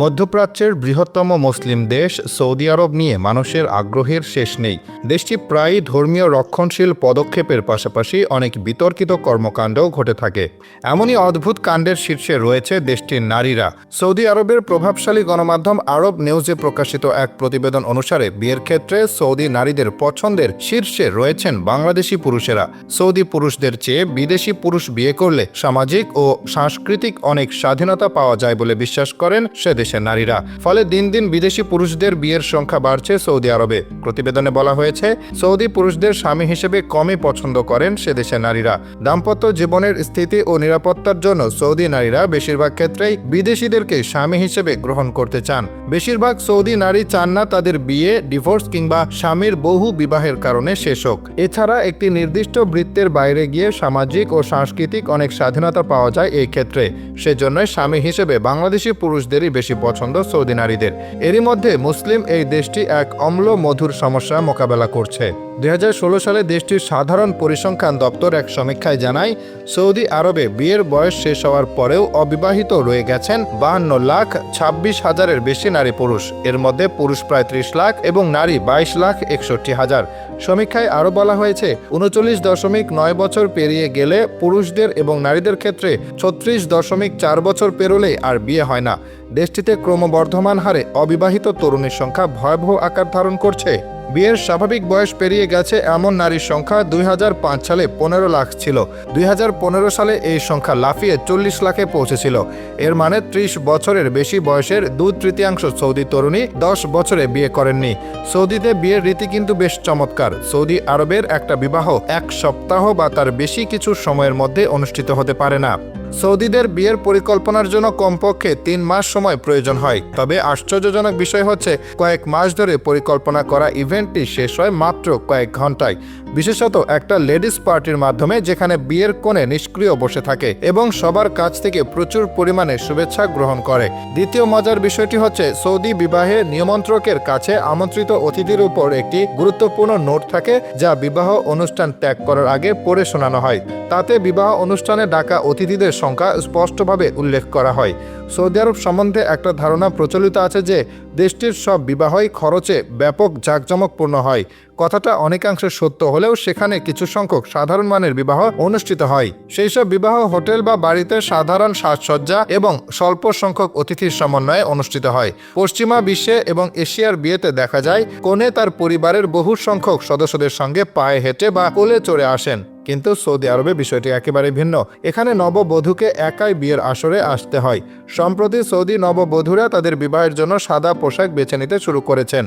মধ্যপ্রাচ্যের বৃহত্তম মুসলিম দেশ সৌদি আরব নিয়ে মানুষের আগ্রহের শেষ নেই। দেশটি প্রায়ই ধর্মীয় রক্ষণশীল পদক্ষেপের পাশাপাশি অনেক বিতর্কিত কর্মকাণ্ডও ঘটে থাকে। এমনই অদ্ভুত কাণ্ডের শীর্ষে রয়েছে দেশটির নারীরা। সৌদি আরবের প্রভাবশালী গণমাধ্যম আরব নিউজে প্রকাশিত এক প্রতিবেদন অনুসারে বিয়ের ক্ষেত্রে সৌদি নারীদের পছন্দের শীর্ষে রয়েছেন বাংলাদেশি পুরুষেরা। সৌদি পুরুষদের চেয়ে বিদেশি পুরুষ বিয়ে করলে সামাজিক ও সাংস্কৃতিক অনেক স্বাধীনতা পাওয়া যায় বলে বিশ্বাস করেন সে দেশের নারীরা। ফলে দিন দিন বিদেশি পুরুষদের বিয়ের সংখ্যা বাড়ছে সৌদি আরবে। প্রতিবেদনে বলা হয়েছে, সৌদি পুরুষদের স্বামী হিসেবে কমই পছন্দ করেন সে দেশের নারীরা। দাম্পত্য জীবনের স্থিতি ও নিরাপত্তার জন্য সৌদি নারীরা বেশিরভাগ ক্ষেত্রেই বিদেশিদেরকে স্বামী হিসেবে গ্রহণ করতে চান। বেশিরভাগ সৌদি নারী চান না তাদের বিয়ে, ডিভোর্স কিংবা স্বামীর বহু বিবাহের কারণে শেষ হোক। এছাড়া একটি নির্দিষ্ট বৃত্তের বাইরে গিয়ে সামাজিক ও সাংস্কৃতিক অনেক স্বাধীনতা পাওয়া যায় এই ক্ষেত্রে। সেজন্যই স্বামী হিসেবে বাংলাদেশি পুরুষদেরই বেশি পছন্দ সৌদি নারীদের। এরই মধ্যে মুসলিম এই দেশটি এক অম্ল মধুর সমস্যা মোকাবেলা করছে। দুই হাজার ষোলো সালে দেশটির সাধারণ পরিসংখ্যান দপ্তর এক সমীক্ষায় জানায়, সৌদি আরবে বিয়ের বয়স শেষ হওয়ার পরেও অবিবাহিত রয়ে গেছেন বাহান্ন লাখ ছাব্বিশ হাজারের বেশি নারী পুরুষ। এর মধ্যে পুরুষ প্রায় ত্রিশ লাখ এবং নারী বাইশ লাখ একষট্টি হাজার। সমীক্ষায় আরও বলা হয়েছে, উনচল্লিশ দশমিক নয় বছর পেরিয়ে গেলে পুরুষদের এবং নারীদের ক্ষেত্রে ছত্রিশ দশমিক চার বছর পেরোলে আর বিয়ে হয় না। দেশটিতে ক্রমবর্ধমান হারে অবিবাহিত তরুণীর সংখ্যা ভয়াবহ আকার ধারণ করছে। বিয়ের স্বাভাবিক বয়স পেরিয়ে গেছে এমন নারীর সংখ্যা দুই হাজার পাঁচ সালে পনেরো লাখ ছিল। দুই হাজার পনেরো সালে এই সংখ্যা লাফিয়ে চল্লিশ লাখে পৌঁছেছিল। এর মানে ত্রিশ বছরের বেশি বয়সের দু তৃতীয়াংশ সৌদি তরুণী দশ বছরে বিয়ে করেননি। সৌদিতে বিয়ের রীতি কিন্তু বেশ চমৎকার। সৌদি আরবের একটা বিবাহ এক সপ্তাহ বা তার বেশি কিছু সময়ের মধ্যে অনুষ্ঠিত হতে পারে না। সৌদিদের বিয়ের পরিকল্পনার জন্য কমপক্ষে তিন মাস সময় প্রয়োজন হয়। তবে আশ্চর্যজনক বিষয় হচ্ছে, কয়েক মাস ধরে পরিকল্পনা করা ইভেন্টটি শেষ হয় মাত্র কয়েক ঘন্টায় বিশেষত একটা লেডিস পার্টির মাধ্যমে যেখানে বিয়ের কোণে নিষ্ক্রিয় বসে থাকে এবং সবার কাছ থেকে প্রচুর পরিমাণে শুভেচ্ছা গ্রহণ করে। দ্বিতীয় মজার বিষয়টি হচ্ছে, সৌদি বিবাহে নিয়মন্ত্রকের কাছে আমন্ত্রিত অতিথির উপর একটি গুরুত্বপূর্ণ নোট থাকে যা বিবাহ অনুষ্ঠান ত্যাগ করার আগে পড়ে শোনানো হয়। তাতে বিবাহ অনুষ্ঠানে ডাকা অতিথিদের সংখ্যা স্পষ্টভাবে উল্লেখ করা হয়। সৌদি আরব সম্বন্ধে একটা ধারণা প্রচলিত আছে যে, দেশটির সব বিবাহই খরচে ব্যাপক জাঁকজমকপূর্ণ হয়। কথাটা অনেকাংশে সত্য হলেও সেখানে কিছু সংখ্যক সাধারণ মানের বিবাহ অনুষ্ঠিত হয়। সেই সব বিবাহ হোটেল বা বাড়িতে সাধারণ সাজসজ্জা এবং স্বল্প সংখ্যক অতিথির সমন্বয়ে অনুষ্ঠিত হয়। পশ্চিমা বিশ্বে এবং এশিয়ার বিয়েতে দেখা যায় কোনে তার পরিবারের বহু সংখ্যক সদস্যদের সঙ্গে পায়ে হেঁটে বা কোলে চড়ে আসেন। কিন্তু সৌদি আরবে বিষয়টি একেবারে ভিন্ন। এখানে নববধূকে একাই বিয়ের আসরে আসতে হয়। সম্প্রতি সৌদি নববধূরা তাদের বিবাহের জন্য সাদা পোশাক বেছে নিতে শুরু করেছেন।